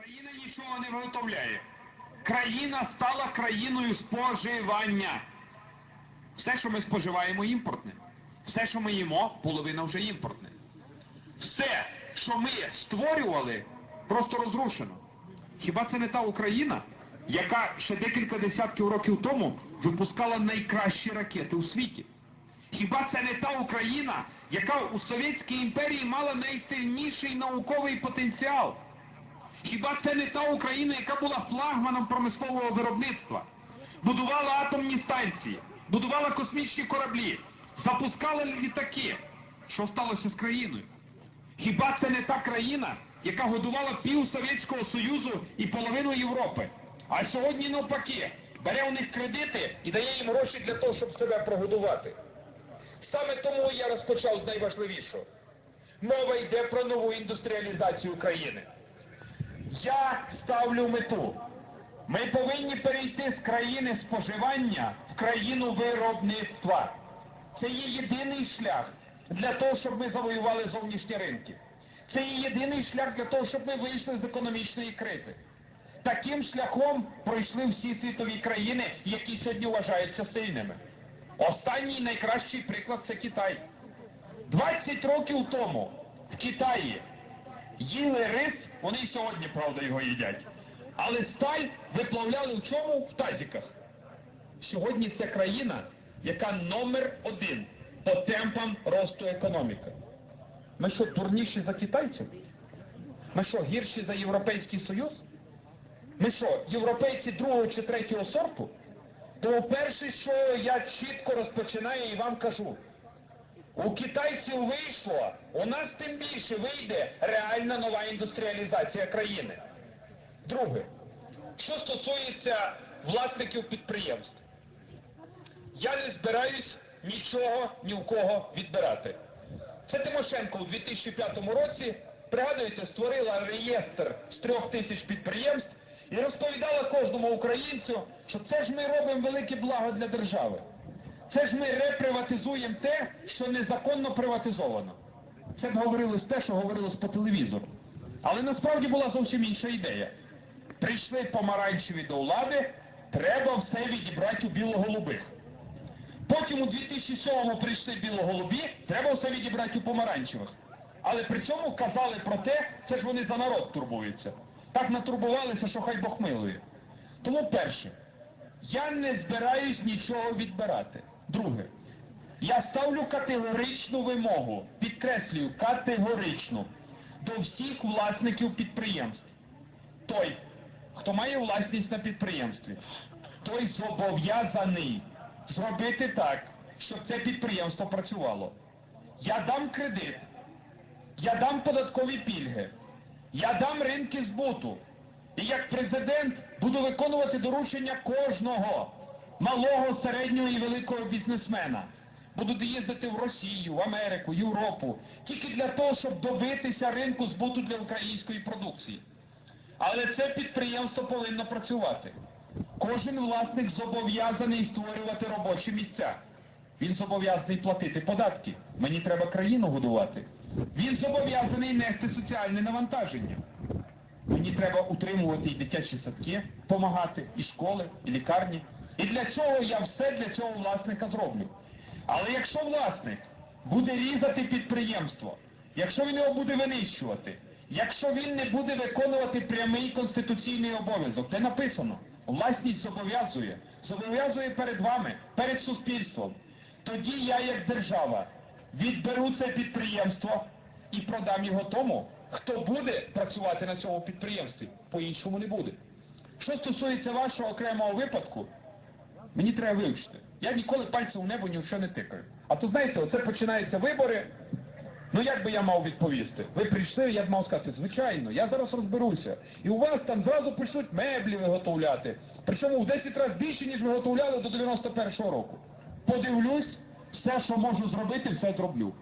Країна нічого не виготовляє. Країна стала країною споживання. Все, що ми споживаємо, імпортне. Все, що ми їмо, половина вже імпортне. Все, що ми створювали, просто розрушено. Хіба це не та Україна, яка ще декілька десятків років тому випускала найкращі ракети у світі? Хіба це не та Україна, яка у Совєтській імперії мала найсильніший науковий потенціал? Хіба це не та Україна, яка була флагманом промислового виробництва? Будувала атомні станції, будувала космічні кораблі, запускала літаки. Що сталося з країною? Хіба це не та країна, яка годувала пів Совєтського Союзу і половину Європи? А сьогодні навпаки, бере у них кредити і дає їм гроші для того, щоб себе прогодувати. Саме тому я розпочав з найважливішого. Мова йде про нову індустріалізацію країни. Я ставлю мету. Ми повинні перейти з країни споживання в країну виробництва. Це є єдиний шлях для того, щоб ми завоювали зовнішні ринки. Це є єдиний шлях для того, щоб ми вийшли з економічної кризи. Таким шляхом пройшли всі світові країни, які сьогодні вважаються сильними. Останній найкращий приклад це Китай. 20 років тому в Китаї їли рис, вони й сьогодні, правда, його їдять. Але сталь виплавляли в чому? В тазіках. Сьогодні це країна, яка номер один по темпам росту економіки. Ми що, дурніші за китайців? Ми що, гірші за Європейський Союз? Ми що, європейці другого чи третього сорту? То перше, що я чітко розпочинаю і вам кажу, у китайців вийшло, у нас тим більше вийде реальна нова індустріалізація країни. Друге, що стосується власників підприємств. Я не збираюсь нічого ні у кого відбирати. Це Тимошенко у 2005 році, пригадуєте, створила реєстр з трьох тисяч підприємств і розповідала кожному українцю, що це ж ми робимо велике благо для держави. Це ж ми реприватизуємо те, що незаконно приватизовано. Це б говорилось те, що говорилось по телевізору. Але насправді була зовсім інша ідея. Прийшли помаранчеві до влади, треба все відібрати у білоголубих. Потім у 2007-му прийшли білоголубі, треба все відібрати у помаранчевих. Але при цьому казали про те, це ж вони за народ турбуються. Так натурбувалися, що хай Бог милує. Тому перше, я не збираюсь нічого відбирати. Друге, я ставлю категоричну вимогу, підкреслюю, категоричну, до всіх власників підприємств. Той, хто має власність на підприємстві, той зобов'язаний зробити так, щоб це підприємство працювало. Я дам кредит, я дам податкові пільги, я дам ринки збуту. І як президент буду виконувати доручення кожного малого, середнього і великого бізнесмена. Буду їздити в Росію, в Америку, Європу, тільки для того, щоб добитися ринку збуту для української продукції. Але це підприємство повинно працювати. Кожен власник зобов'язаний створювати робочі місця. Він зобов'язаний платити податки. Мені треба країну годувати. Він зобов'язаний нести соціальне навантаження. Мені треба утримувати і дитячі садки, допомагати, і школи, і лікарні. І для цього я все для цього власника зроблю. Але якщо власник буде різати підприємство, якщо він його буде винищувати, якщо він не буде виконувати прямий конституційний обов'язок, де написано, власність зобов'язує, зобов'язує перед вами, перед суспільством, тоді я як держава відберу це підприємство і продам його тому, хто буде працювати на цьому підприємстві. По-іншому не буде. Що стосується вашого окремого випадку, мені треба вивчити. Я ніколи пальцем у небо ні в що не тикаю. А то знаєте, оце починаються вибори. Ну як би я мав відповісти? Ви прийшли, я б мав сказати, звичайно, я зараз розберуся. І у вас там зразу почнуть меблі виготовляти. Причому в 10 разів більше, ніж виготовляли до 91-го року. Подивлюсь, все, що можу зробити, все зроблю.